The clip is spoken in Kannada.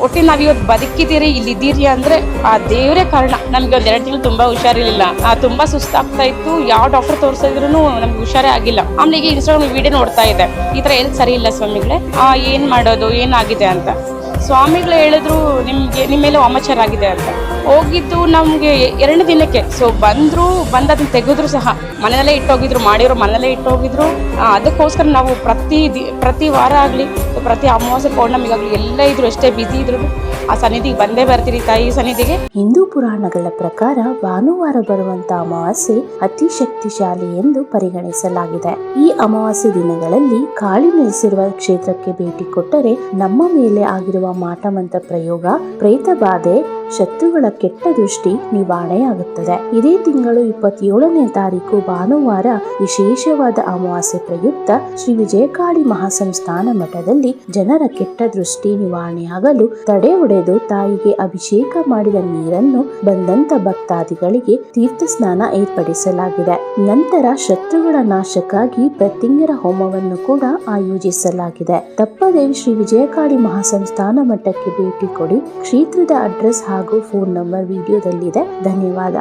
ಒಟ್ಟಿನ ನಾವ್ ಇವತ್ತು ಬದುಕಿದ್ದೀರಿ, ಇಲ್ಲಿದ್ದೀರಿ ಅಂದ್ರೆ ಆ ದೇವರೇ ಕಾರಣ. ನಮ್ಗೆ ಒಂದ್ ಎರಡು ತಿಂಗಳು ತುಂಬಾ ಹುಷಾರಿರ್ಲಿಲ್ಲ. ಆ ತುಂಬಾ ಸುಸ್ತಾಗ್ತಾ ಇತ್ತು. ಯಾವ ಡಾಕ್ಟರ್ ತೋರಿಸಿದ್ರು ನಮ್ಗೆ ಹುಷಾರೇ ಆಗಿಲ್ಲ. ಆಮೇಲೆ ಈಗ ಇನ್ಸ್ಟಾಗ್ರಾಮ್ ವಿಡಿಯೋ ನೋಡ್ತಾ ಇದೆ ಈ ತರ ಎಲ್ಲಿ ಸರಿ ಇಲ್ಲ ಸ್ವಾಮಿಗಳೇ. ಆ ಏನ್ ಮಾಡೋದು ಏನಾಗಿದೆ ಅಂತ. ಸ್ವಾಮಿಗಳು ಹೇಳಿದ್ರು ನಿಮಗೆ ನಿಮ್ಮ ಮೇಲೆ ವಾಮಾಚಾರ ಆಗಿದೆ ಅಂತ. ಹೋಗಿದ್ದು ನಮಗೆ ಎರಡು ದಿನಕ್ಕೆ. ಸೊ ಬಂದ್ರು ಬಂದು ಅದನ್ನ ತೆಗೆದ್ರು ಸಹ ಮನೆಯಲ್ಲೇ ಇಟ್ಟೋಗಿದ್ರು, ಮಾಡಿರೋ ಮನೆಯಲ್ಲೇ ಇಟ್ಟೋಗಿದ್ರು. ಅದಕ್ಕೋಸ್ಕರ ನಾವು ಪ್ರತಿ ದಿ ಪ್ರತಿ ವಾರ ಆಗಲಿ, ಪ್ರತಿ ಅಮಾವಾಸ್ಯೆ ಪೌರ್ಣಮಿಗಾಗಲಿ ಎಲ್ಲ ಇದ್ರು, ಎಷ್ಟೇ ಬಿಸಿ ಇದ್ರು ಆ ಸನ್ನಿಧಿಗೆ ಬಂದೇ ಬರ್ತೀರಿ ತಾಯಿ ಸನ್ನಿಧಿಗೆ? ಹಿಂದೂ ಪುರಾಣಗಳ ಪ್ರಕಾರ ಭಾನುವಾರ ಬರುವಂತ ಅಮಾವಾಸ್ಯೆ ಅತಿ ಶಕ್ತಿಶಾಲಿ ಎಂದು ಪರಿಗಣಿಸಲಾಗಿದೆ. ಈ ಅಮಾವಾಸ್ಯೆ ದಿನಗಳಲ್ಲಿ ಕಾಳಿ ನೆಲೆಸಿರುವ ಕ್ಷೇತ್ರಕ್ಕೆ ಭೇಟಿ ಕೊಟ್ಟರೆ ನಮ್ಮ ಮೇಲೆ ಆಗಿರುವ ಮಾಟಮಂತ್ರ ಪ್ರಯೋಗ ಪ್ರೇತ ಬಾಧೆ ಶತ್ರುಗಳ ಕೆಟ್ಟ ದೃಷ್ಟಿ ನಿವಾರಣೆಯಾಗುತ್ತದೆ ಇದೇ ತಿಂಗಳು ಇಪ್ಪತ್ತೇಳನೇ ತಾರೀಕು ಭಾನುವಾರ ವಿಶೇಷವಾದ ಅಮಾವಾಸ್ಯೆ ಪ್ರಯುಕ್ತ ಶ್ರೀ ವಿಜಯಕಾಳಿ ಮಹಾಸಂಸ್ಥಾನ ಮಠದಲ್ಲಿ ಜನರ ಕೆಟ್ಟ ದೃಷ್ಟಿ ನಿವಾರಣೆಯಾಗಲು ತಡೆ ಒಡೆದು ತಾಯಿಗೆ ಅಭಿಷೇಕ ಮಾಡಿದ ನೀರನ್ನು ಬಂದಂತ ಭಕ್ತಾದಿಗಳಿಗೆ ತೀರ್ಥ ಸ್ನಾನ ಏರ್ಪಡಿಸಲಾಗಿದೆ. ನಂತರ ಶತ್ರುಗಳ ನಾಶಕ್ಕಾಗಿ ಪ್ರತಿಂಗರ ಹೋಮವನ್ನು ಕೂಡ ಆಯೋಜಿಸಲಾಗಿದೆ. ತಪ್ಪದೇ ಶ್ರೀ ವಿಜಯಕಾಳಿ ಮಹಾಸಂಸ್ಥಾನ ಮಠಕ್ಕೆ ಭೇಟಿ ಕೊಡಿ. ಕ್ಷೇತ್ರದ ಅಡ್ರೆಸ್ ಹಾಗೂ ಫೋನ್ ನಂಬರ್ ವಿಡಿಯೋದಲ್ಲಿದೆ. ಧನ್ಯವಾದ.